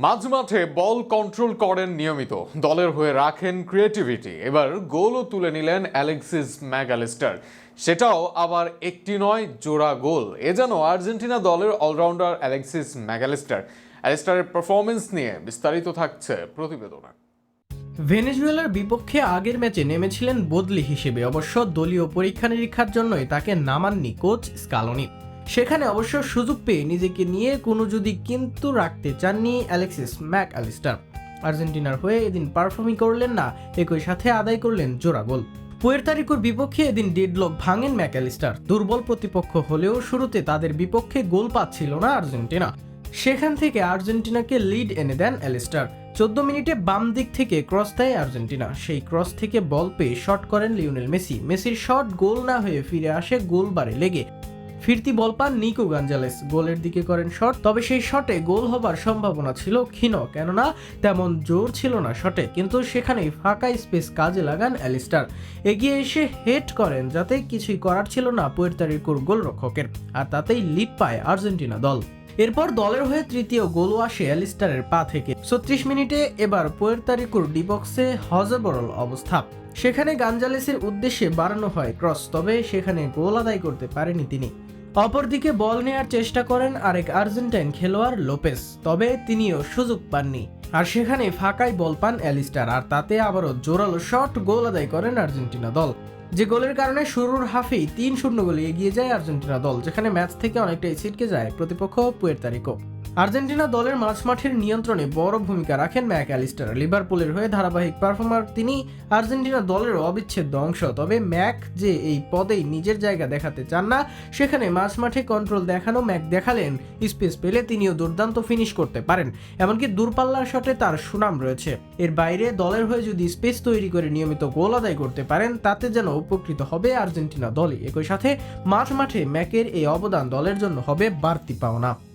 মাঝমাঠে ball control করেন নিয়মিত। দলের হয়ে রাখেন ক্রিয়েটিভিটি এবার গোলও তুলে নিলেন অ্যালেক্সিস ম্যাগালিস্টার। সেটাও আবার একটি নয়, জোড়া গোল। এ যেন আর্জেন্টিনা দলের অলরাউন্ডার অ্যালেক্সিস ম্যাগালিস্টার। অ্যালিস্টারের পারফরমেন্স নিয়ে বিস্তারিত থাকছে প্রতিবেদনে। ভেনেজুয়েলার বিপক্ষে আগের ম্যাচে নেমেছিলেন বদলি হিসেবে। অবশ্য দলীয় পরীক্ষা নিরীক্ষার জন্যই তাকে নামাননি কোচ স্কালোনি। সেখানে অবশ্য সুযোগ পেয়ে নিজেকে নিয়ে কোনো যদি কিন্তু রাখতে চাননি অ্যালেক্সিস ম্যাক অ্যালিস্টার আর্জেন্টিনার হয়ে এদিন পারফর্মিং করলেন না, একই সাথে আদায় করলেন জোড়া গোল। পুয়ের্তারিকোর বিপক্ষে এদিন ডেডলক ভাঙেন ম্যাকঅ্যালিস্টার। দুর্বল প্রতিপক্ষ হলেও শুরুতে তাদের বিপক্ষে গোল পাচ্ছিল না আর্জেন্টিনা। সেখান থেকে আর্জেন্টিনাকে লিড এনে দেন অ্যালিস্টার। চোদ্দ মিনিটে বাম দিক থেকে ক্রস দেয় আর্জেন্টিনা। সেই ক্রস থেকে বল পেয়ে শট করেন লিওনেল মেসি। মেসির শট গোল না হয়ে ফিরে আসে গোল বারে লেগে। ফিরতি বল পান নিকো গাঞ্জালেস। গোলের দিকে করেন শট, তবে সেই শটে গোল হবার সম্ভাবনা ছিল ক্ষীণ কেননা তেমন জোর ছিল না শটে, কিন্তু সেখানেই ফাঁকা স্পেস কাজে লাগান অ্যালিস্টার। এগিয়ে এসে হেড করেন, যাতে কিছুই করার ছিল না পুয়ের্তারিকোর গোলরক্ষকের, আর তাতেই লিড পায় আর্জেন্টিনা দল। এরপর দলের হয়ে তৃতীয় গোলও আসে অ্যালিস্টারের পা থেকে। ছত্রিশ মিনিটে এবার পুয়ের্তারিকোর ডিবক্সে হজবরল অবস্থা। সেখানে গাঞ্জালেসের উদ্দেশ্যে বাড়ানো হয় ক্রস, তবে সেখানে গোল আদায় করতে পারেনি তিনি। অপরদিকে বল নেয়ার চেষ্টা করেন আরেক আর্জেন্টাইন খেলোয়াড় লোপেস, তবে তিনিও সুযোগ পাননি। আর সেখানে ফাঁকায় বল পান অ্যালিস্টার, আর তাতে আবারও জোরালো শট গোল আদায় করেন আর্জেন্টিনা দল। যে গোলের কারণে শুরুর হাফেই তিন শূন্য গোলে এগিয়ে যায় আর্জেন্টিনা দল, যেখানে ম্যাচ থেকে অনেকটাই ছিটকে যায় প্রতিপক্ষ পুয়ের্তারিকো আর্জেন্টিনা দলের মাঝমাঠের নিয়ন্ত্রণে বড় ভূমিকা রাখেন ম্যাক অ্যালিস্টার লিভারপুলের হয়ে ধারাবাহিক পারফর্মার তিনি আর্জেন্টিনা দলের অবিচ্ছেদ্য অংশ। তবে ম্যাক যে এই পদেই নিজের জায়গা দেখাতে চান না, সেখানে মাঝমাঠে কন্ট্রোল দেখানো ম্যাক দেখালেন। স্পেস পেলে তিনিও দুর্দান্ত ফিনিশ করতে পারেন। এমনকি দূরপাল্লার শটে তার সুনাম রয়েছে। এর বাইরে দলের হয়ে যদি স্পেস তৈরি করে নিয়মিত গোল আদায় করতে পারেন, তাতে যেন উপকৃত হবে আর্জেন্টিনা দলই। একই সাথে মাঠ মাঠে ম্যাকের এই অবদান দলের জন্য হবে বাড়তি পাওনা।